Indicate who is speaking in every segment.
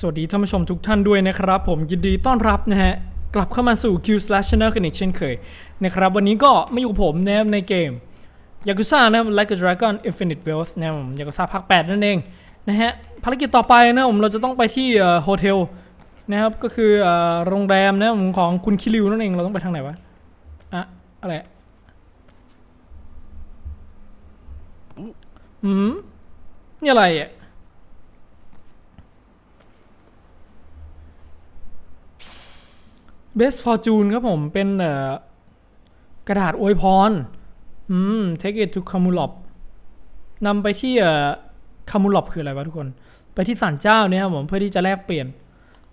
Speaker 1: สวัสดีท่านผู้ชมทุกท่านด้วยนะครับ ผมยินดีต้อนรับนะฮะ กลับเข้ามาสู่ Q Slash Channel กันอีกเช่นเคยนะครับ วันนี้ก็มาอยู่ผมนะครับในเกม Yakuza นะครับ Like a Dragon Infinite Wealth นะผม Yakuza ภาค8นั่นเองนะฮะภารกิจต่อไปนะผมเราจะต้องไปที่โฮเทลนะครับก็คือโรงแรมนะผมของคุณคิริวนั่นเองเราต้องไปทางไหนวะอะอะไรอืมนี่อะไรอะ Best Fortune ครับผมเป็นกระดาษอวยพร อืม Take it to Kamulop นำไปที่เอ่อ Kamulop คืออะไรวะทุกคน ไปที่ศาลเจ้าเนี่ยครับผมเพื่อที่จะแลกเปลี่ยน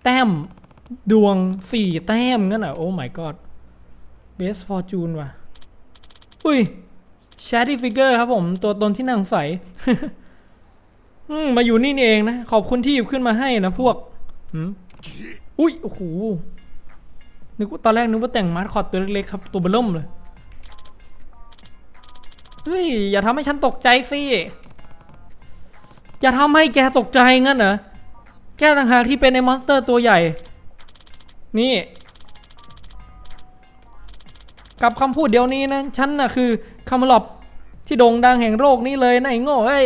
Speaker 1: แต้มดวงสี่แต้มงั้นอะ โอ้ my god Best Fortune ว่ะ อุ้ย Shady Figure ครับผม ตัวตนที่น่าสงสัยมมาอยู่นี่เองนะ ขอบคุณที่หยิบขึ้นมาให้นะพวกอุ้ย โอ้โห นึกว่าตอนแรกนึกว่าแต่งมาสคอตตัวเล็กๆครับตัวเบล่มเลย เฮ้ย อย่าทำให้ฉันตกใจสิ อย่าทำให้แกตกใจงั้นเหรอ แกต่างหากที่เป็นไอ้มอนสเตอร์ตัวใหญ่ นี่ กับคำพูดเดียวนี้นะ ฉันน่ะคือคาร์มลอบที่โด่งดังแห่งโลกนี้เลยนะไอ้โง่เอ้ย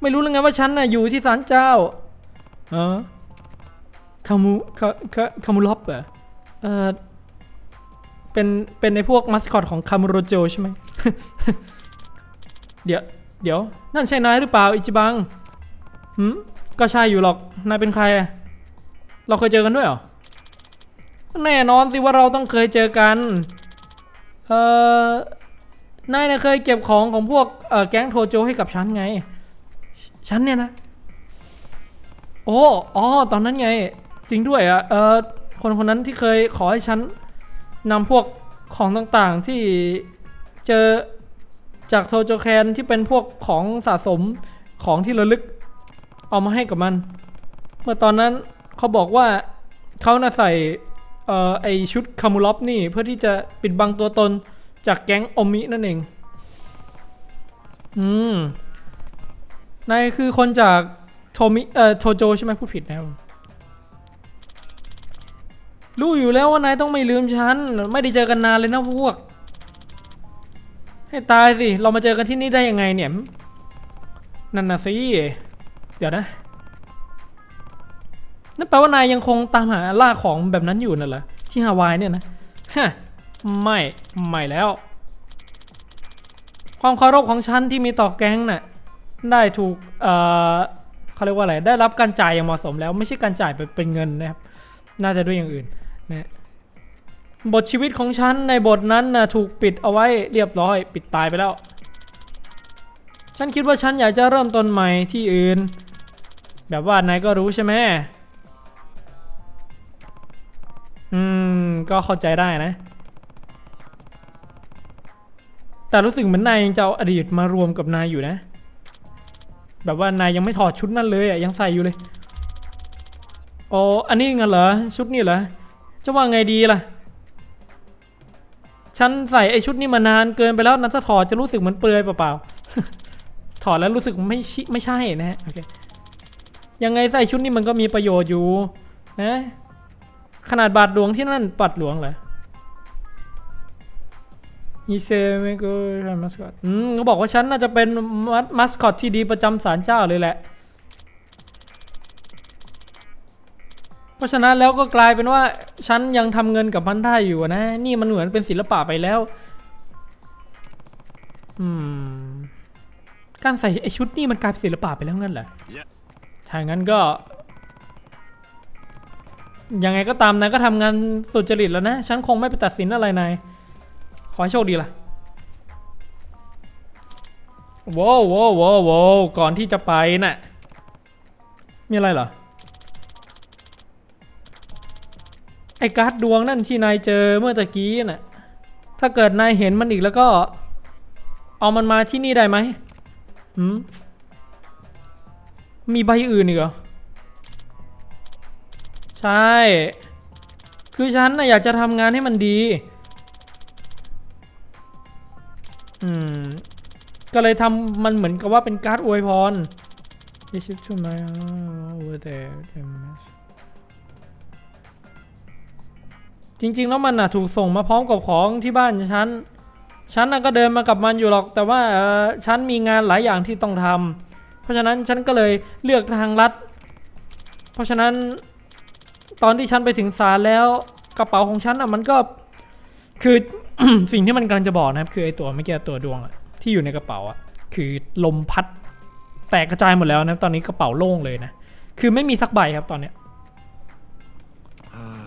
Speaker 1: ไม่รู้เลยไงว่าฉันน่ะอยู่ที่ศาลเจ้า เออ คามูคาคาคามูล็อปเหรอเออเป็น เป็นในพวกมัสคอตของคามูโรโจใช่ไหม เดี๋ยว เดี๋ยว นั่นใช่นายหรือเปล่าอิจิบังหืมก็ใช่อยู่หรอก นายเป็นใคร เราเคยเจอกันด้วยเหรอ แน่นอนสิว่าเราต้องเคยเจอกัน เออนายน่ะเคยเก็บของของพวกเออแก๊งโทโจให้กับฉันไง ฉันเนี่ยนะ โอ้ อ๋อ ตอนนั้นไง จริงด้วยอะ่ะเออคนคนนั้นที่เคยขอให้ฉันนำพวกของต่างๆที่เจอจากโทโจแคนที่เป็นพวกของสะสมของที่ระลึกเอามาให้กับมัน เมื่อตอนนั้นเขาบอกว่าเขาน่ะใส่เอ่อไอชุดคามูลอฟนี่เพื่อที่จะปิดบังตัวตนจากแก๊งอมินั่นเอง อืมนายคือคนจากโทมิเอ่อโทโจใช่ไหมพูดผิดนะครับ รู้อยู่แล้วว่านายต้องไม่ลืมฉัน ไม่ได้เจอกันนานเลยนะพวก ให้ตายสิ เรามาเจอกันที่นี่ได้ยังไงเนี่ย นั่นน่ะสิ เดี๋ยวนะ นั่นแปลว่านายยังคงตามหาล่าของแบบนั้นอยู่น่ะเหรอที่ฮาวายเนี่ยนะฮะไม่ ไม่แล้ว ความเคารพของฉันที่มีต่อแก๊งน่ะ ได้ถูก เอ่อเขาเรียกว่าอะไร ได้รับการจ่ายอย่างเหมาะสมแล้ว ไม่ใช่การจ่ายเป็นเงินนะครับ น่าจะด้วยอย่างอื่น นะบทชีวิตของฉันในบทนั้นนะถูกปิดเอาไว้เรียบร้อย ปิดตายไปแล้ว ฉันคิดว่าฉันอยากจะเริ่มต้นใหม่ที่อื่น แบบว่านายก็รู้ใช่ไหมอืม ก็เข้าใจได้นะ แต่รู้สึกเหมือนนายยังจะเอาอดีตมารวมกับนายอยู่นะ แบบว่านายยังไม่ถอดชุดนั่นเลยอะยังใส่อยู่เลยอ๋ออันนี้งั้นเหรอชุดนี่เหรอ จะว่าไงดีล่ะ ฉันใส่ไอชุดนี้มานานเกินไปแล้วนะถ้าถอดจะรู้สึกเหมือนเปลือยเปล่าๆ ถอดแล้วรู้สึกไม่ชิไม่ใช่นะฮะ โอเค ยังไงใส่ชุดนี้มันก็มีประโยชน์อยู่นะ ขนาดบาทหลวงที่นั่นปัดหลวงเหรอฮิเซเมโกมัสคอตอืมเขาบอกว่าฉันน่าจะเป็นมัสคอตที่ดีประจำศาลเจ้าเลยแหละ ราะฉะนั้นแล้วก็กลายเป็นว่าฉันยังทำเงินกับมันได้อยู่นะ นี่มันเหมือนเป็นศิลปะไปแล้ว อืม การใส่ไอชุดนี่มันกลายเป็นศิลปะไปแล้วงั้นเหรอถ้างั้นก็ ยังไงก็ตามนายก็ทำงานสุจริตแล้วนะ ฉันคงไม่ไปตัดสินอะไรนาย ขอให้โชคดีล่ะว้าวว้าวว้าวว้าวก่อนที่จะไปน่ะ มีอะไรเหรอ ไอ้การ์ดดวงนั่นที่นายเจอเมื่อตะกี้น่ะ ถ้าเกิดนายเห็นมันอีกแล้วก็ เอามันมาที่นี่ได้ไหมหืมมีใบอื่นอีกเหรอ ใช่ คือฉันน่ะอยากจะทำงานให้มันดี อืม ก็เลยทำมันเหมือนกับว่าเป็นการ์ดอวยพร This is to my over there จริง ๆ แล้วมันน่ะถูกส่งมาพร้อมกับของที่บ้านฉัน ฉันน่ะก็เดินมากับมันอยู่หรอก แต่ว่าฉันมีงานหลายอย่างที่ต้องทำเพราะฉะนั้นฉันก็เลยเลือกทางลัด เพราะฉะนั้นตอนที่ฉันไปถึงศาลแล้วกระเป๋าของฉันอะมันก็คือสิ่งที่มันกำลังจะบอกนะครับ คือไอตัวเมื่อกี้ตัวดวงอะที่อยู่ในกระเป๋าอะคือลมพัด แตกกระจายหมดแล้วนะตอนนี้กระเป๋าโล่งเลยนะคือไม่มีสักใบครับตอนเนี้ย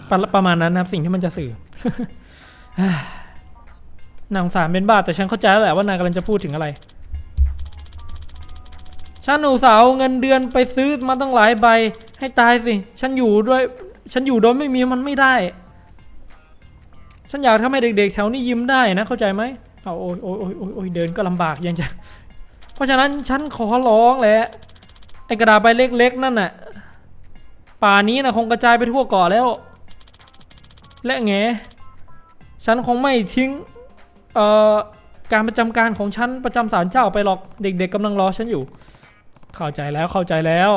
Speaker 1: ประประมาณนั้นนะครับสิ่งที่มันจะสื่อนางสารเป็นบ้าแต่ฉันเข้าใจแล้วแหละว่านางกำลังจะพูดถึงอะไรฉันอุตส่าห์เงินเดือนไปซื้อมาตั้งหลายใบ ให้ตายสิ ฉันอยู่ด้วย ฉันอยู่โดยไม่มีมันไม่ได้ ฉันอยากทำให้เด็กๆ แถวนี้ยิ้มได้นะเข้าใจไหมเอาโอ้ยโอ้ยโอ้ยโอ้ยโอ้ยเดินก็ลำบากยังจะ เพราะฉะนั้นฉันขอร้องแหละไอ้กระดาษใบเล็กๆ นั่นน่ะ ป่านี้นะคงกระจายไปทั่วเกาะแล้ว และแงฉันคงไม่ทิ้งเอ่อการประจำการของฉันประจำศาลเจ้าไปหรอกเด็กๆกำลังรอฉันอยู่ เข้าใจแล้วเข้าใจแล้ว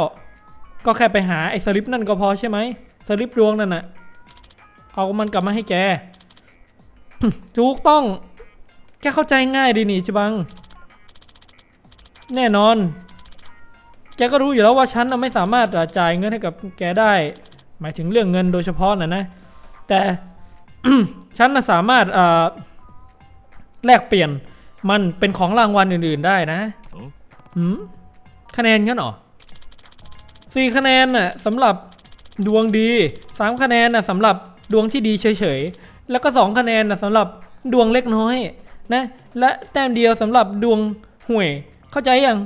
Speaker 1: ก็แค่ไปหาไอ้สลิปนั่นก็พอใช่ไหมสลิปดวงนั่นน่ะเอามันกลับมาให้แกถูกต้องแค่เข้าใจง่ายดีนี่จิบัง แน่นอน แกก็รู้อยู่แล้วว่าฉันไม่สามารถจ่ายเงินให้กับแกได้ หมายถึงเรื่องเงินโดยเฉพาะนะนะ แต่ฉันน่ะสามารถเอ่อแลกเปลี่ยนมันเป็นของรางวัลอื่น ๆได้นะหืมคะแนนงั้นเหรอสี่คะแนนน่ะสำหรับดวงดีสามคะแนนน่ะสำหรับดวงที่ดีเฉยๆ แล้วก็สองคะแนนน่ะสำหรับดวงเล็กน้อยนะ และแต้มเดียวสำหรับดวงห่วย เข้าใจยัง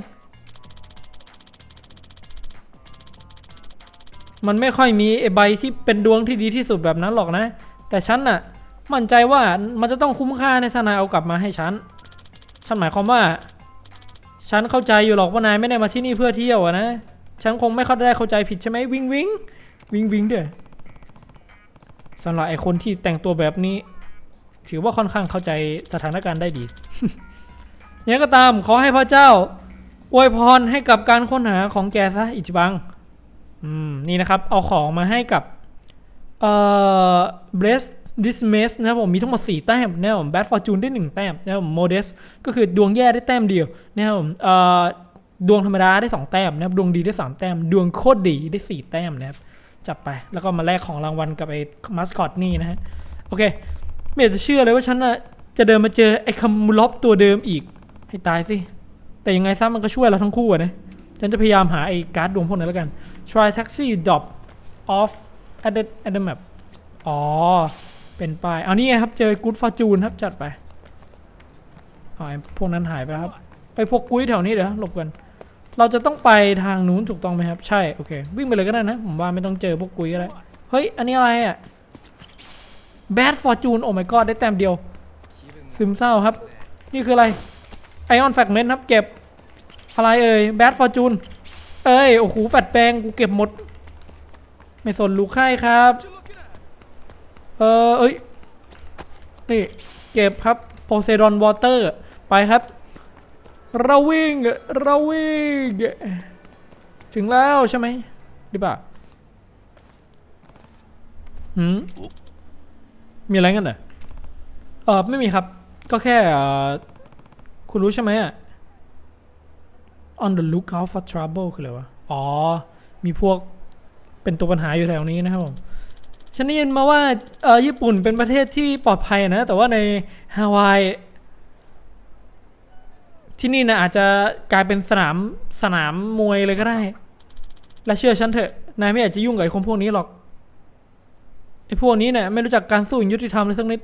Speaker 1: มันไม่ค่อยมีไอใบที่เป็นดวงที่ดีที่สุดแบบนั้นหรอกนะ แต่ฉันน่ะ มั่นใจว่ามันจะต้องคุ้มค่าในทนายเอากลับมาให้ฉัน ฉันหมายความว่า ฉันเข้าใจอยู่หรอกว่านายไม่ได้มาที่นี่เพื่อเที่ยวอะนะ ฉันคงไม่เข้าได้เข้าใจผิดใช่ไหมวิงวิงวิงวิงเด้อสำหรับไอคนที่แต่งตัวแบบนี้ ถือว่าค่อนข้างเข้าใจสถานการณ์ได้ดียังไงก็ตามขอให้พระเจ้าอวยพรให้กับการค้นหาของแกซะอิจิบัง อืมนี่นะครับ เอาของมาให้กับเอ่อ bless dismiss นะครับผมมีทั้งหมด 4 แต้มนะครับผม bad fortune ได้ 1 แต้มนะครับผม modest ก็คือดวงแย่ได้แต้มเดียวนะครับผมเอ่อดวงธรรมดาได้ 2 แต้มนะครับดวงดีได้ 3 แต้ม ดวงโคตรดีได้ 4 แต้มนะครับจับไปแล้วก็มาแลกของรางวัลกับไอ้มัสคอตนี่นะฮะโอเค ไม่อยากจะเชื่อเลยว่าฉันนะจะเดินมาเจอไอ้คามูล็อบตัวเดิมอีก ให้ตายสิ แต่ยังไงซะมันก็ช่วยเราทั้งคู่อะนะฉันจะพยายามหาไอ้การ์ดดวงพวกนั้นแล้วกัน try taxi drop off at the at the map อ๋อ เป็นป้ายเอานี่ไงครับ เจอ good fortune ครับ จัดไปอ๋อไอ้พวกนั้นหายไปแล้วครับไอ้พวกกุ้ยแถวนี้เดี๋ยวหลบกัน เราจะต้องไปทางนู้นถูกต้องไหมครับ ใช่ โอเค วิ่งไปเลยก็ได้นะ ผมว่าไม่ต้องเจอพวกกุ้ยก็ได้ เฮ้ย อันนี้อะไรอะ bad fortune โอ้ my god ได้แต้มเดียว ซึมเศร้าครับ นี่คืออะไร ion fragment ครับ เก็บ อะไรเอ่ย bad fortune เอ้ย โอ้โหแฟดแปลงกูเก็บหมด ไม่สนลูกไข่ครับ เออเอ้ย นี่ เก็บครับโพเซดอนวอเตอร์ ไปครับ เราวิ่ง เราวิ่ง ถึงแล้วใช่ไหมหรือเปล่าหืมมีอะไรกันเหรอเออไม่มีครับ ก็แค่ คุณรู้ใช่ไหมอะ on the lookout for trouble คืออะไรวะ อ๋อ มีพวกเป็นตัวปัญหาอยู่แถวนี้นะครับผม ฉันได้ยินมาว่าเออญี่ปุ่นเป็นประเทศที่ปลอดภัยนะ แต่ว่าในฮาวายที่นี่นะอาจจะกลายเป็นสนามสนามมวยเลยก็ได้ และเชื่อฉันเถอะ นายไม่อยากจะยุ่งกับไอ้คนพวกนี้หรอก ไอ้พวกนี้เนี่ยไม่รู้จักการสู้อย่างยุติธรรมเลยสักนิด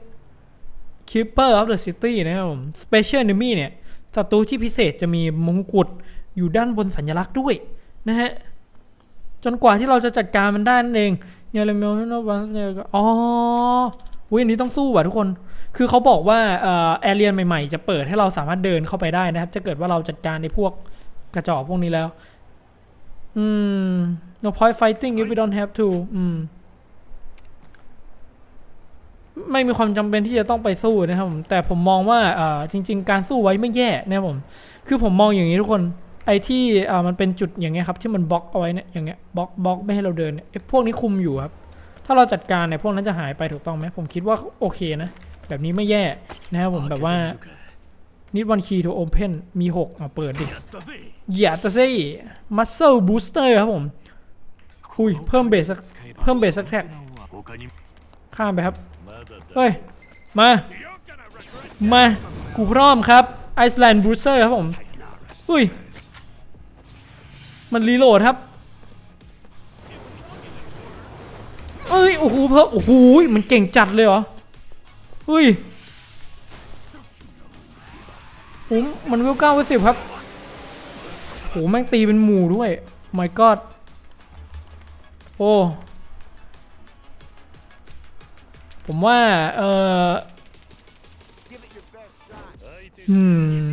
Speaker 1: Keeper of the City นะครับผม Special Enemy เนี่ยศัตรูที่พิเศษจะมีมงกุฎ อยู่ด้านบนสัญลักษณ์ด้วยนะฮะจนกว่าที่เราจะจัดการมันได้นั่นเองเนี่ยเลยมีโนวันเนี่ยอ๋ออุ้ยอันนี้ต้องสู้ว่ะทุกคน คือเขาบอกว่าเอ่อแอเรียนใหม่ๆ จะเปิดให้เราสามารถเดินเข้าไปได้นะครับ จะเกิดว่าเราจัดการในพวกกระจอกพวกนี้แล้ว อืม no point fighting if we don't have to อืม ไม่มีความจำเป็นที่จะต้องไปสู้นะครับผม แต่ผมมองว่าจริง ๆ การสู้ไว้ไม่แย่นะครับผม คือผมมองอย่างนี้ทุกคน ไอ้ที่มันเป็นจุดอย่างเงี้ยครับที่มันบล็อกเอาไว้เนี่ยอย่างเงี้ยบล็อกบล็อกไม่ให้เราเดินเนี่ยไอ้พวกนี้คุมอยู่ครับ ถ้าเราจัดการเนี่ยพวกนั้นจะหายไปถูกต้องไหมผมคิดว่าโอเคนะ แบบนี้ไม่แย่นะครับผมแบบว่านิดวันคีย์ทูโอเพนมี6อะเปิดดิอย่าตะซี่มัสเซลบูสเตอร์ครับผมคุยเพิ่มเบสเพิ่มเบสสักแท็กข้ามไปครับ เฮ้ย มา มา กูพร้อมครับไอซ์แลนด์บูสเตอร์ครับผม อุ้ย มันรีโหลดครับเอ้ยโอ้โหเพิ่มโอ้โหมันเก่งจัดเลยเหรออุ้ยโอ้มันเวลเก้าเวลสิบครับโอ้แม่งตีเป็นหมู่ด้วย my god โอ้ผมว่าเอออืม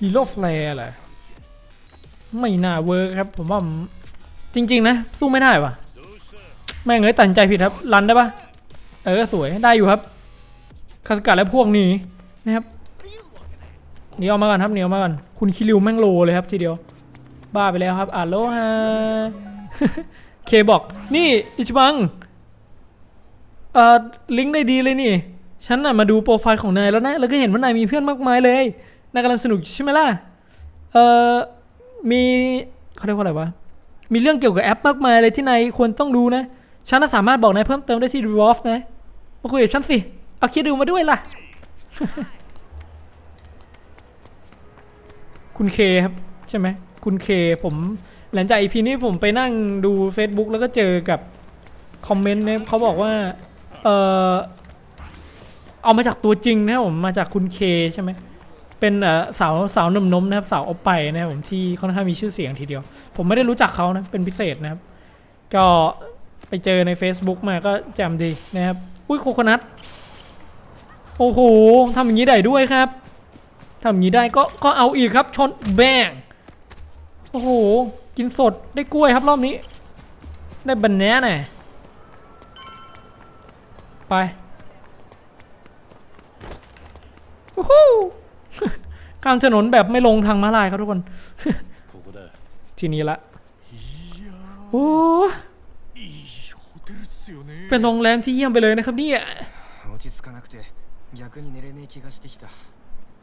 Speaker 1: ฮีโร่แฟร์แหละ ไม่น่าเวิร์คครับ ผมว่าจริง ๆ นะ สู้ไม่ได้ว่ะ แม่งเอ้ยตัดใจผิดครับ รันได้ปะเออสวยได้อยู่ครับคาสกัดและพวกนี้นะครับหนีออกมาก่อนครับหนีออกมาก่อนคุณคิริวแม่งโลเลยครับทีเดียว บ้าไปแล้วครับอ่าโลฮาเคบอก นี่อิชิบังเอ่อลิงก์ได้ดีเลยนี่ฉันน่ะมาดูโปรไฟล์ของนายแล้วนะแล้วก็เห็นว่านายมีเพื่อนมากมายเลยนายกำลังสนุกใช่ไหมล่ะเอ่อ มีเขาเรียกว่าอะไรวะ มีเรื่องเกี่ยวกับแอปมากมายเลยที่นายควรต้องดูนะ ฉันน่ะสามารถบอกนายเพิ่มเติมได้ที่ d w o r f นะ มาคุยกับฉันสิ เอาคิดดูมาด้วยล่ะ คุณเคครับ ใช่ไหม คุณเคผมหลังจากอีพีนี้ผมไปนั่งดู Facebook แล้วก็เจอกับคอมเมนต์เนี่ยเขาบอกว่า เออเอามาจากตัวจริงนะผม มาจากคุณเคใช่ไหม เป็นสาวสาวหนุ่มนมนะครับสาวออปไปนะครับผมที่ค่อนข้างมีชื่อเสียงทีเดียว ผมไม่ได้รู้จักเขานะเป็นพิเศษนะครับ ก็ไปเจอใน Facebook มาก็แจมดีนะครับ อุ้ยโคโคนัทโอ้โหทำอย่างนี้ได้ด้วยครับทำอย่างนี้ได้ก็ก็เอาอีกครับชนแบงโอ้โห กินสดได้กล้วยครับรอบนี้ ได้บันแน่น่ไปวู้ฮู้ ข้ามถนนแบบไม่ลงทางม้าลายครับทุกคน ทีนี้ละ โอ้เป็นโรงแรมที่เยี่ยมไปเลยนะครับนี่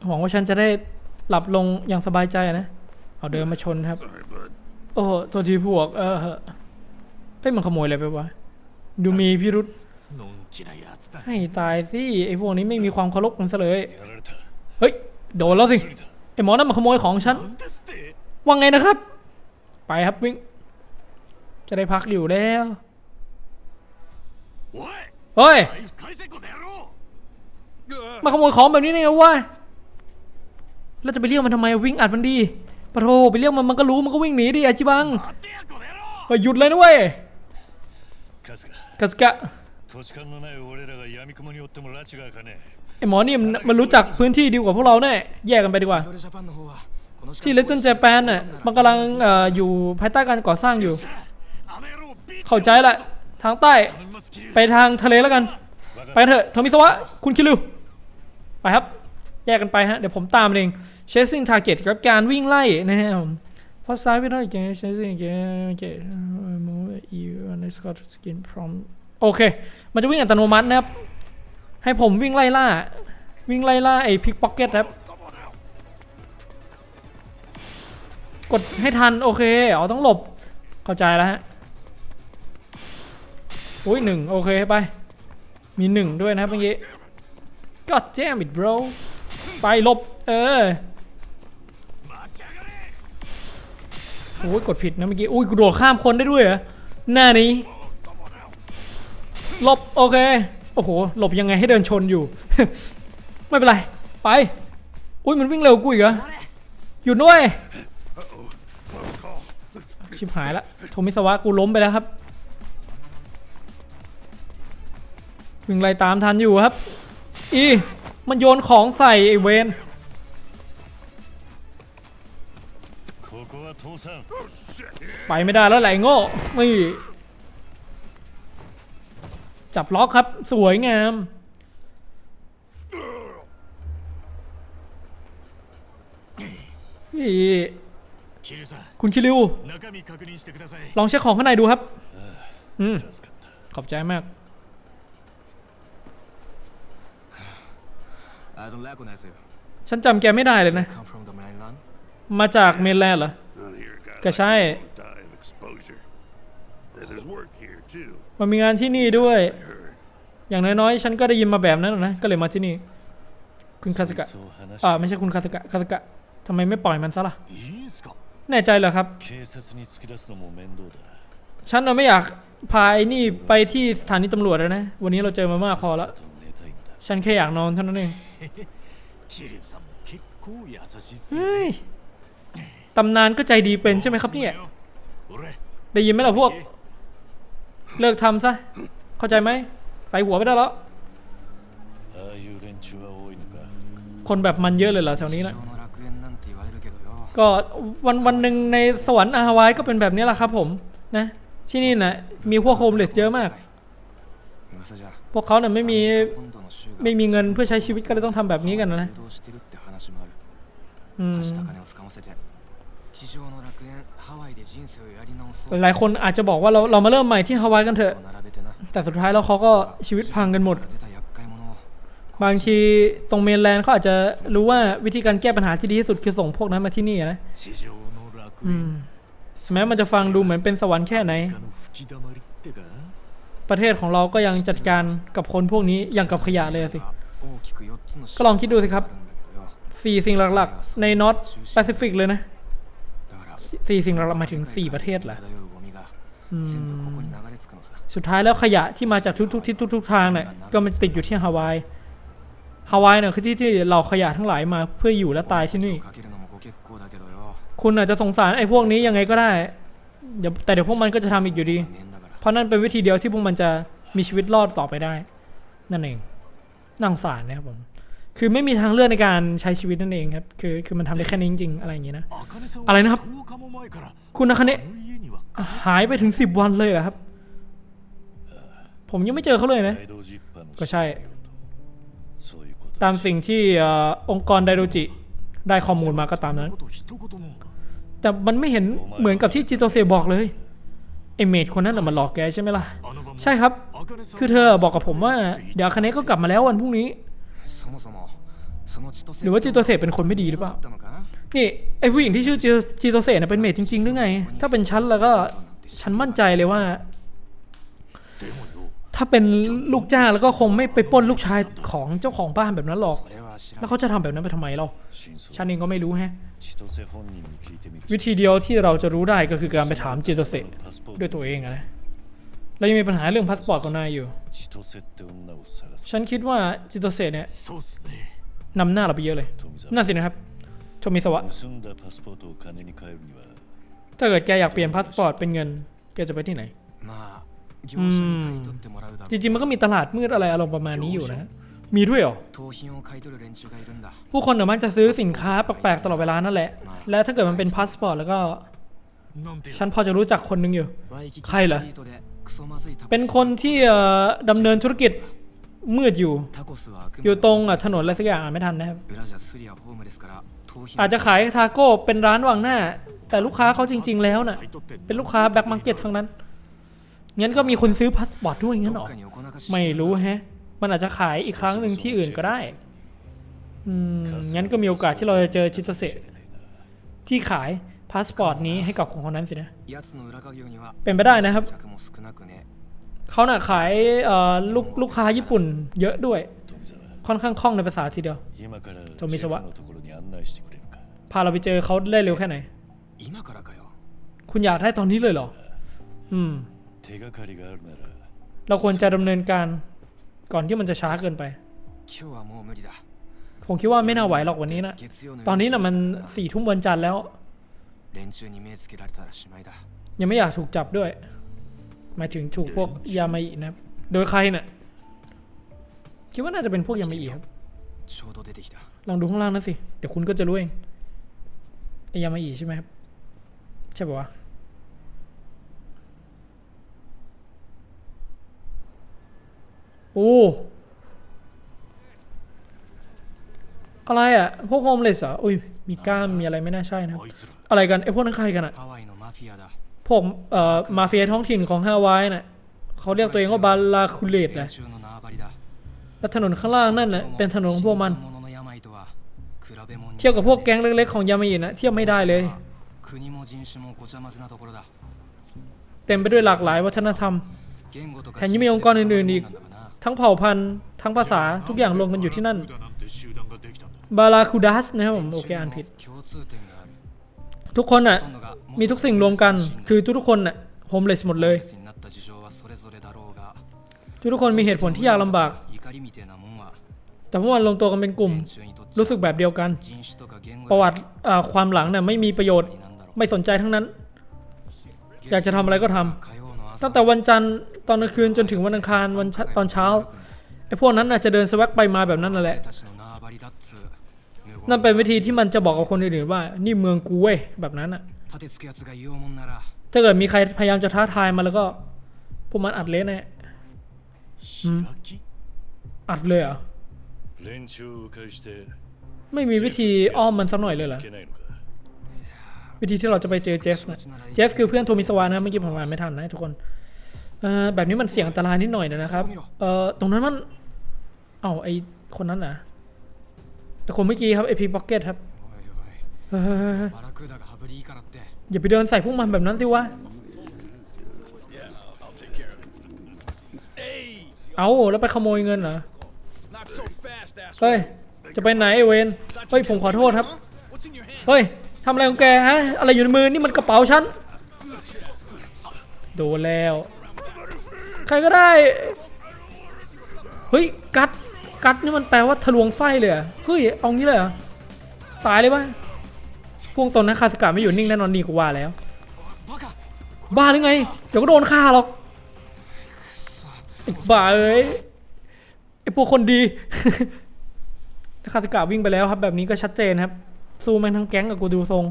Speaker 1: หวังว่าฉันจะได้หลับลงอย่างสบายใจนะ เอาเดินมาชนครับ โอ้โหตัวทีพวก เออเฮ้ยมันขโมยอะไรไปวะ ดูมีพิรุษให้ตายสิไอ้พวกนี้ไม่มีความเคารพกันซะเลย เฮ้ย โดนแล้วสิ ไอหมอนั่นมาขโมยของฉัน ว่าไงนะครับ ไปครับวิ่ง จะได้พักอยู่แล้ว เฮ้ย มาขโมยของแบบนี้ไงวะเราจะไปเรียกมันทำไมวิ่งอัดมันดีปะโทไปเรียกมันมันก็รู้มันก็วิ่งหนีดิอาจิบังหยุดเลยนะเว้ยกาสกะ ไอหมอนี่มันมันรู้จักพื้นที่ดีกว่าพวกเราแน่แยกกันไปดีกว่า
Speaker 2: ที่เลตันเจ
Speaker 1: แปนน่ะมันกำลังอยู่ภายใต้การก่อสร้างอยู่ เข้าใจละทางใต้ไปทางทะเลแล้วกัน ไปเถอะโอมิสวะ คุณคิริวไปครับ แยกกันไปฮะ เดี๋ยวผมตามเองเ chasing target กับการวิ่งไล่นะครับพอซ้ายไปได้แก chasing แกแก move you on the score skin มโอเค มันจะวิ่งอัตโนมัตินะครับ ให้ผมวิ่งไล่ล่า วิ่งไล่ล่าไอ้พิกพ็อกเก็ตครับ กดให้ทัน โอเคอ๋ต้องหลบ เข้าใจแล้วฮะ อุ้ยหนึ่งโอเคไป มีหนึ่งด้วยนะเมื่อกี้ God damn it bro ไปหลบ เออโอ้ยกดผิดนะเมื่อกี้ อุ้ยกูโดดข้ามคนได้ด้วยเหรอ หน้านี้ ลบ โอเค โอ้โห หลบยังไงให้เดินชนอยู่ ไม่เป็นไร ไป อุ้ยมันวิ่งเร็วกูอีกเหรอ หยุดด้วย ชิบหายละ โทมิสวะกูล้มไปแล้วครับ วิ่งไล่ตามทันอยู่ครับ อี มันโยนของใส่ไอเวนไปไม่ได้แล้วไหลโง่ไม่ จับล็อกครับ สวยงาม คุณคิริว ลองเช็คของข้างในดูครับ อืม ขอบใจมากฉันจำแกไม่ได้เลยนะ มาจากเมลแลนด์เหรอ ก็ใช่ มันมีงานที่นี่ด้วย อย่างน้อยๆ ฉันก็ได้ยินมาแบบนั้นนะ ก็เลยมาที่นี่ คุณคาสกะอ่าไม่ใช่คุณคาสกะคาสกะทำไมไม่ปล่อยมันซะล่ะ แน่ใจเหรอครับ ฉันเราไม่อยากพาไอ้นี่ไปที่สถานีตำรวจแล้วนะ วันนี้เราเจอมามากพอแล้ว ฉันแค่อยากนอนเท่านั้นเองเฮ้ยตำนานก็ใจดีเป็นใช่ไหมครับเนี่ย ได้ยินไหมล่ะพวก เลิกทำซะ เข้าใจไหม ใส่หัวไม่ได้
Speaker 3: หรอว
Speaker 1: คนแบบมันเยอะเลยเหรอแถวนี้นะ ก็วันวันหนึ่งในสวรรค์อาฮาวายก็เป็นแบบนี้แหละครับผม นะ ที่นี่นะมีพวกโฮมเลสเยอะมาก พวกเขาเนี่ยไม่มีไม่มีเงินเพื่อใช้ชีวิตก็เลยต้องทำแบบนี้กันนะอืม หลายคนอาจจะบอกว่าเราเรามาเริ่มใหม่ที่ฮาวายกันเถอะ แต่สุดท้ายแล้วเขาก็ชีวิตพังกันหมด บางทีตรงเมนแลนด์เขาอาจจะรู้ว่าวิธีการแก้ปัญหาที่ดีที่สุดคือส่งพวกนั้นมาที่นี่นะแม้มันจะฟังดูเหมือนเป็นสวรรค์แค่ไหน ประเทศของเราก็ยังจัดการกับคนพวกนี้อย่างกับขยะเลยสิ ก็ลองคิดดูสิครับสี่สิ่งหลักๆ ในนอตแปซิฟิกเลยนะ สี่สิ่งเราหมายถึงสี่ประเทศเหรอสุดท้ายแล้วขยะที่มาจากทุกๆทิศทุกๆทางเนี่ยก็มันติดอยู่ที่ฮาวายฮาวายเนี่ยคือที่ที่เราขยะทั้งหลายมาเพื่ออยู่และตายที่นี่ คุณอาจจะสงสารไอ้พวกนี้ยังไงก็ได้แต่เดี๋ยวพวกมันก็จะทำอีกอยู่ดี เพราะนั่นเป็นวิธีเดียวที่พวกมันจะมีชีวิตรอดต่อไปได้ นั่นเองนั่งสารนะครับผม คือไม่มีทางเลือกในการใช้ชีวิตนั่นเองครับ คือคือมันทำได้แค่นี้จริงๆอะไรอย่างงี้นะ
Speaker 3: อะ
Speaker 1: ไรนะครับ คุณนาคา
Speaker 3: เนะ
Speaker 1: หายไปถึงสิบวันเลยเหรอครับ ผมยังไม่เจอเขาเลยนะ ก็ใช่ ตามสิ่งที่องค์กรไดโดจิได้ข้อมูลมาก็ตามนั้น แต่มันไม่เห็นเหมือนกับที่จิโตเซบอกเลยไอเมดคนนั้นน่ะมันหลอกแกใช่ไหมล่ะ ใช่ครับ คือเธอบอกกับผมว่า เดี๋ยวคาเนะก็กลับมาแล้ววันพรุ่งนี้ หรือว่าจิโตเซเป็นคนไม่ดีหรือเปล่า นี่ไอผู้หญิงที่ชื่อจิโตเซนะเป็นเมดจริงๆหรือไง ถ้าเป็นฉันแล้วก็ฉันมั่นใจเลยว่า ถ้าเป็นลูกจ้างแล้วก็คงไม่ไปป้นลูกชายของเจ้าของบ้านแบบนั้นหรอก แล้วเขาจะทำแบบนั้นไปทำไมเรา ฉันเองก็ไม่รู้แฮะ วิธีเดียวที่เราจะรู้ได้ก็คือการไปถามจิโตเซด้วยตัวเองนะ เรายังมีปัญหาเรื่องพาสปอร์ตของนายอยู่ ฉันคิดว่าจิโตเซเนี่ยนำหน้าเราไปเยอะเลย น่าสินะครับโชมิสวะ ถ้าเกิดแกอยากเปลี่ยนพาสปอร์ตเป็นเงิน แกจะไปที่ไหน จริงๆ มันก็มีตลาดมืดอะไรอารมณ์ประมาณนี้อยู่นะ มีด้วยเหรอ ผู้คนเดี๋ยวมันจะซื้อสินค้าแปลกๆตลอดเวลานั่นแหละ และถ้าเกิดมันเป็นพาสปอร์ตแล้วก็ ฉันพอจะรู้จักคนนึงอยู่ ใครเหรอ เป็นคนที่ดำเนินธุรกิจมืดอยู่ อยู่ตรงถนนอะไรสักอย่างอ่านไม่ทันนะครับ อาจจะขายทาโก้เป็นร้านวางหน้า แต่ลูกค้าเขาจริง ๆ แล้วนะ่ะ เป็นลูกค้าแบ็คมาร์เก็ตทั้งนั้น งั้นก็มีคนซื้อพาสปอร์ตด้วยงั้นหรอ ไม่รู้แฮะ มันอาจจะขายอีกครั้งหนึ่งที่อื่นก็ได้ งั้นก็มีโอกาสที่เราจะเจอชิโตเซะที่ขาย พาสปอร์ตนี้ให้กับขคนคนนั้นสินะ เป็นไปได้นะครับ เขาน่ะขายลูกลูกค้าญี่ปุ่นเยอะด้วย ค่อนข้างคล่องในภาษาทีเดียว
Speaker 3: โทมิสวะ
Speaker 1: พาเราไปเจอเขาได้เร็วแค่ไหน คุณอยากได้ตอนนี้เลยเหรอ อืม เราควรจะดำเนินการก่อนที่มันจะช้าเกินไป ผมคิดว่าไม่น่าไหวหรอกวันนี้นะ ตอนนี้นะมันสี่ทุ่มวันจันทร์แล้ว
Speaker 2: 連中に目つけられたらしまいだ
Speaker 1: ยังไม่อยากถูกจับด้วย หมายถึงถูกพวกยามาอินะครับ โดยใครเนี่ยคิดว่าน่าจะเป็นพวกยามาอิครับ
Speaker 2: ちょうど出てきた
Speaker 1: ลองดูข้างล่างนั่นสิ เดี๋ยวคุณก็จะรู้เองไอยามาอิใช่ไหมครับ ใช่ปะวะ โอ้ อะไรอะ พวกโฮมเลสอะอุ้ยมีกล้ามมีอะไรไม่น่าใช่นะ อะไรกันไอ้พวกนั้นใครกันอะพวกเอ่อมาเฟียท้องถิ่นของฮาวายน่ะเขาเรียกตัวเองว่าบาลาคูเลตนะและถนนข้างล่างนั่นน่ะเป็นถนนของพวกมัน เทียบกับพวกแก๊งเล็กๆของยามาอินะเทียบไม่ได้เลย เต็มไปด้วยหลากหลายวัฒนธรรมแถมยังมีองค์กรอื่นๆอีก ทั้งเผ่าพันธุ์ ทั้งภาษาทุกอย่างรวมกันอยู่ที่นั่น บาราคูดัสนะครับผม โอเค อ่านผิด ทุกคนอะ มีทุกสิ่งรวมกัน คือทุกๆคนอะโฮมเลสหมดเลย ทุกๆคนมีเหตุผลที่ยากลำบาก แต่เมื่อวันลงตัวกันเป็นกลุ่ม รู้สึกแบบเดียวกัน ประวัติความหลังนี่ะไม่มีประโยชน์ ไม่สนใจทั้งนั้น อยากจะทำอะไรก็ทำตั้งแต่วันจันทร์ตอนกลางคืนจนถึงวันอังคารวันตอนเช้า ไอ้พวกนั้นอาจจะเดินสวักไปมาแบบนั้นน่นแหละ นั่นเป็นวิธีที่มันจะบอกกับคนอื่นๆว่า นี่เมืองกูเว้ยแบบนั้นอะ ถ้าเกิดมีใครพยายามจะท้าทายมาแล้วก็ พวกมันอัดเละแน่อัดเลยเหรอไม่มีวิธีอ้อมมันสักหน่อยเลยเหรอวิธีที่เราจะไปเจอเจฟนะเจฟคือเพื่อนโทมิสวานะเมื่อกี้ผมอ่านไม่ทันนะทุกคนแบบนี้มันเสี่ยงอันตรายนิดหน่อยนะครับเอ่อตรงนั้นมัน เอ้าไอคนนั้นนะแต่คนเมื่อกี้ครับไอพีบ็อกเก็ตครับอย่าไปเดินใส่พวกมันแบบนั้นสิวะ เอาแล้วไปขโมยเงินเหรอ เฮ้ย จะไปไหนไอเวน เฮ้ยผมขอโทษครับ เฮ้ยทำอะไรของแกฮะ อะไรอยู่ในมือนี่มันกระเป๋าฉัน โดนแล้ว ใครก็ได้ เฮ้ย กัด กัดนี่มันแปลว่าทะลวงไส้เลยเฮ้ยเอางี้เลยเหรอตายเลยปะพวกตนนะคาสกาไม่อยู่นิ่งแน่นอนนี่กูว่าแล้ว บ้าหรือไง เดี๋ยวก็โดนฆ่าหรอกบ้าเอ้ยไอพวกคนดีคาสกาวิ่งไปแล้วครับ แบบนี้ก็ชัดเจนครับ สู้แม่งทั้งแก๊งกับกูดูทรง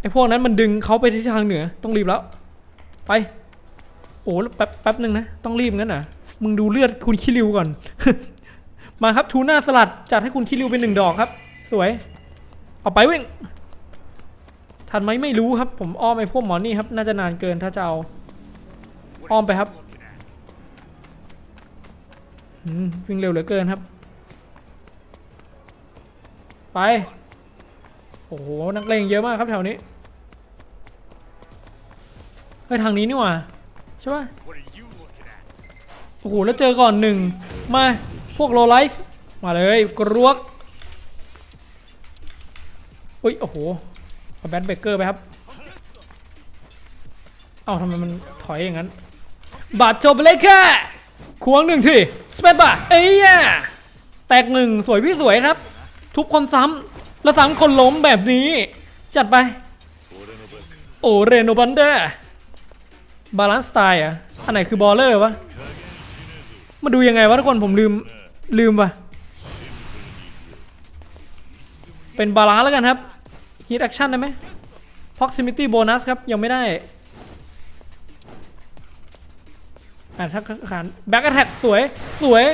Speaker 1: ไอพวกนั้นมันดึงเขาไปที่ทางเหนือ ต้องรีบแล้ว ไป โอ้แล้วแป๊บแป๊บหนึ่งนะ ต้องรีบงั้นน่ะ มึงดูเลือดคุณคิริวก่อน มาครับทูน่าสลัดจัดให้คุณคิริวเป็นหนึ่งดอกครับ สวย เอาไปเว้งทันไหมไม่รู้ครับ ผมอ้อมไอ้พวกหมอนี่ครับ น่าจะนานเกินถ้าจะเอาอ้อมไปครับวิ่งเร็วเหลือเกินครับ ไป โอ้โห นักเลงเยอะมากครับแถวนี้เฮ้ยทางนี้นี่หว่าใช่ป่ะโอ้โห แล้วเจอก่อนหนึ่งมา พวกโลไลฟ์มาเลยกรวกอุ้ยโอ้โหเอาแบนเบเกอร์ไปครับ เอ้าทำไมมันถอยอย่างนั้น บาดจบไปเลยค่ะควงหนึ่งทีสเปซบาเอ้ยแตกหนึ่งสวยพี่สวยครับ ทุบคนซ้ำแล้วซ้ำคนล้มแบบนี้ จัดไป โอเรโนบันเดอร์บาลานซ์สไตล์อะอันไหนคือบอลเลอร์วะ มาดูยังไงวะทุกคนผมลืม ลืมว่ะเป็นบาลานซ์แล้วกันครับ Heat Action ได้ไหม Proximity Bonus ครับ ยังไม่ได้อะถ้าขาน Back Attack สวย สวย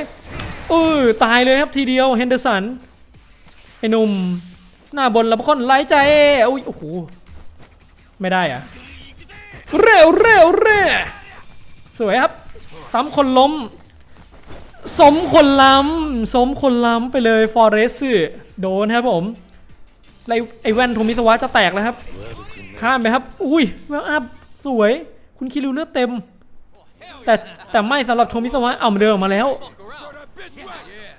Speaker 1: อือตายเลยครับทีเดียวเฮนเดอร์สันไอ้หนุ่ม หน้าบนล้วคนไล่ใจอุ้ยโอ้โห ไม่ได้อะเร็วเร็วเร็วสวยครับซ้ำคนล้ม สมคนล้ำ สมคนล้ำไปเลยฟอเรสโดนครับผมไอไอแว่นโทมิสวะจะแตกแล้วครับ ข้ามไปครับ อุ้ยแววอัพสวย คุณคิริวเลือดเต็ม แต่แต่ไม่สำหรับโทมิสวะเอาเดินออกมาแล้ว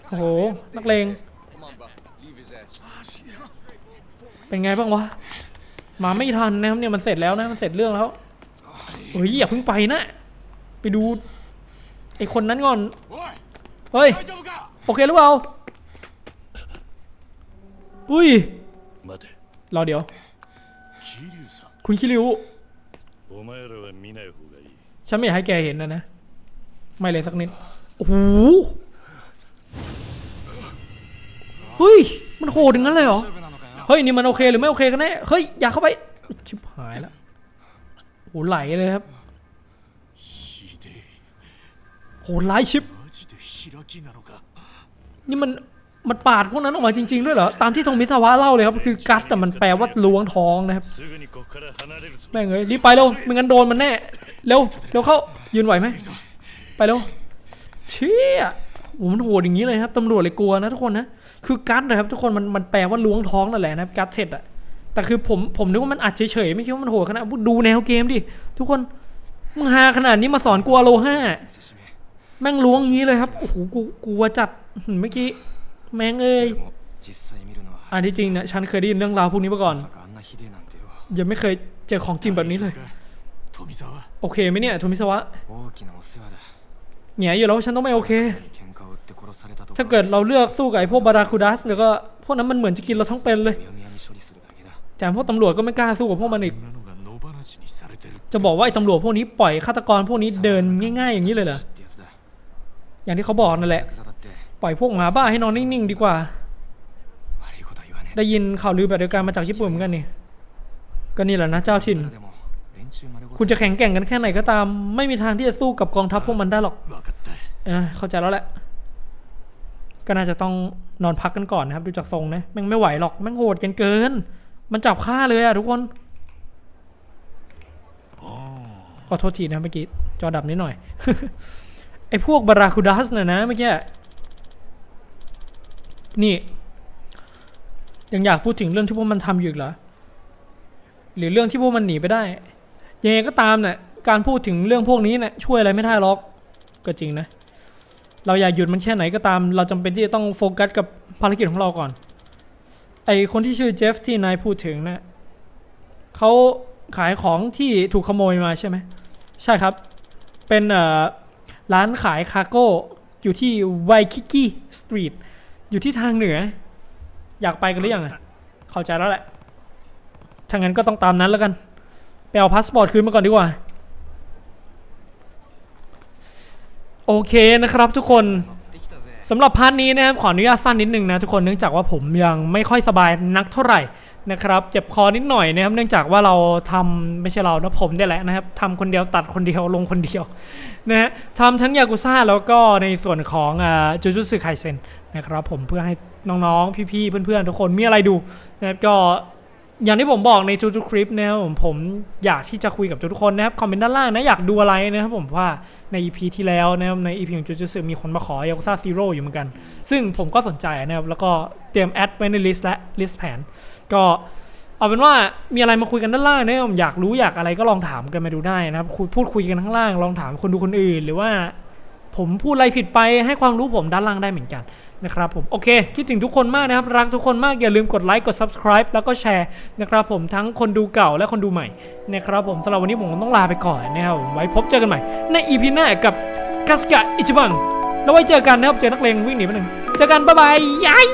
Speaker 1: โอ้โห นักเลง เป็นไงบ้างวะ มาไม่ทันนะครับเนี่ยมันเสร็จแล้วนะ มันเสร็จเรื่องแล้วเฮ้ยอย่าเพิ่งไปนะ ไปดูไอคนนั้นก่อน เฮ้ย โอเคหรือเปล่า อุ้ย รอเดี๋ยว คุณคิริว ฉันไม่อยากให้แกเห็นนะนะ ไม่เลยสักนิด โอ้โหเฮ้ย มันโหดอย่างนั้นเลยเหรอ เฮ้ย นี่มันโอเคหรือไม่โอเคกันแน่ เฮ้ย อยากเข้าไป ชิบหายแล้วโอ้ไหลเลยครับโหดร้ายชิบ นี่มันมันปาดพวกนั้นออกมาจริง ๆ ด้วยเหรอ ตามที่ทงมิทาวะเล่าเลยครับ คือกัดแต่มันแปลว่าล้วงท้องนะครับ แม่งเอ้ยรีบไปเร็วไม่งั้นโดนมันแน่ เร็วเร็วเข้า ยืนไหวไหม ไปเร็ว เชี่ยโอ้มันโหดอย่างนี้เลยครับตำรวจเลยกลัวนะทุกคนนะ คือกัดนะครับ ทุกคนมันมันแปลว่าล้วงท้องนั่นแหละนะครับกัดเสร็จอะแต่คือผมผมนึกว่ามันอัดเฉยๆไม่คิดว่ามันโหดขนาดดูแนวเกมดิทุกคนมึงฮาขนาดนี้มาสอนกลัวโลห้า แม่งล้วงงี้เลยครับโอ้โหกูกลัวจัดเมื่อกี้แม่งเอ้ยอันที่จริงนะฉันเคยได้ยินเรื่องราวพวกนี้มาก่อน ยังไม่เคยเจอของจริงแบบนี้เลยโอเคไหมเนี่ยโทมิซาวะเนี่ยอยู่แล้วฉันต้องไม่โอเค ถ้าเกิดเราเลือกสู้กับไอ้พวกบาราคูดัสแล้วก็พวกนั้นมันเหมือนจะกินเราทั้งเป็นเลยแต่พวกตำรวจก็ไม่กล้าสู้กับพวกมันอีกจะบอกว่าไอ้ตำรวจพวกนี้ปล่อยฆาตกรพวกนี้เดินง่าย ๆ อย่างนี้เลยเหรอ อย่างที่เขาบอกนั่นแหละ ปล่อยพวกหมาบ้าให้นอนนิ่งๆดีกว่า ได้ยินข่าวลือแบบเดียวกันมาจากญี่ปุ่นเหมือนกันนี่ ก็นี่แหละนะเจ้าชิน คุณจะแข่งแข่งกันแค่ไหนก็ตาม ไม่มีทางที่จะสู้กับกองทัพพวกมันได้หรอก
Speaker 3: เอ
Speaker 1: อเข้าใจแล้วแหละ ก็น่าจะต้องนอนพักกันก่อนนะครับ ดูจากทรงนะแม่งไม่ไหวหรอกแม่งโหดกันเกิน มันจับฆ่าเลยอะทุกคนขอโทษทีนะเมื่อกี้จอดับนิดหน่อย ไอ้พวกบาราคูดัสน่ะนะเมื่อกี้ นี่ ยังอยากพูดถึงเรื่องที่พวกมันทำอยู่อีกเหรอ หรือเรื่องที่พวกมันหนีไปได้ ยังไงก็ตามเนี่ยการพูดถึงเรื่องพวกนี้เนี่ยช่วยอะไรไม่ได้หรอก ก็จริงนะ เราอยากหยุดมันแค่ไหนก็ตาม เราจำเป็นที่จะต้องโฟกัสกับภารกิจของเราก่อน ไอคนที่ชื่อเจฟที่นายพูดถึงนะเขาขายของที่ถูกขโมยมาใช่ไหม ใช่ครับ เป็นเอ่อ ร้านขายคาโก้อยู่ที่ไวคิกิสตรีทอยู่ที่ทางเหนือ อยากไปกันหรือยังเข้าใจแล้วแหละถ้างั้นก็ต้องตามนั้นแล้วกัน ไปเอาพาสปอร์ตคืนมาก่อนดีกว่า โอเคนะครับทุกคนสำหรับพาร์ทนี้นะครับขออนุญาตสั้นนิดนึงนะทุกคนเนื่องจากว่าผมยังไม่ค่อยสบายนักเท่าไหร่ นะครับเจ็บคอนิดหน่อยนะครับเนื่องจากว่าเราทำไม่ใช่เรานะผมเนี่ยแหละนะครับทำคนเดียวตัดคนเดียวลงคนเดียวนะฮะทำทั้งยากุซ่าแล้วก็ในส่วนของจูจูสึไคเซนนะครับผมเพื่อให้น้องๆ พี่ๆ เพื่อนๆ ทุกคนมีอะไรดูนะครับก็อย่างที่ผมบอกในทุกๆคลิปนะครับผมผมอยากที่จะคุยกับทุกคนนะครับคอมเมนต์ด้านล่างนะอยากดูอะไรนะครับผมว่าใน EP ที่แล้วนะครับใน EP ของจูจูสึมีคนมาขอยากุซ่าซีโร่อยู่เหมือนกัน ซึ่งผมก็สนใจนะครับแล้วก็เตรียมแอดไว้ในลิสต์และลิสต์แผน ก็เอาเป็นว่ามีอะไรมาคุยกันด้านล่างนะครับผมอยากรู้อยากอะไรก็ลองถามกันมาดูได้นะครับคุยพูดคุยกันข้างล่างลองถามคนดูคนอื่น หรือว่า ผมพูดอะไรผิดไปให้ความรู้ผมด้านล่างได้เหมือนกันนะครับผมโอเค คิดถึงทุกคนมากนะครับ รักทุกคนมากอย่าลืมกดไลค์กด subscribe แล้วก็แชร์นะครับผมทั้งคนดูเก่าและคนดูใหม่นะครับผมสำหรับวันนี้ผมต้องลาไปก่อนนะครับไว้พบเจอกันใหม่ ใน EP หน้ากับกัสกะอิจิบังแล้วไว้เจอกันนะครับเจอนักเลงวิ่งหนีไปหนึ่งเจอกันบ๊ายบายยาย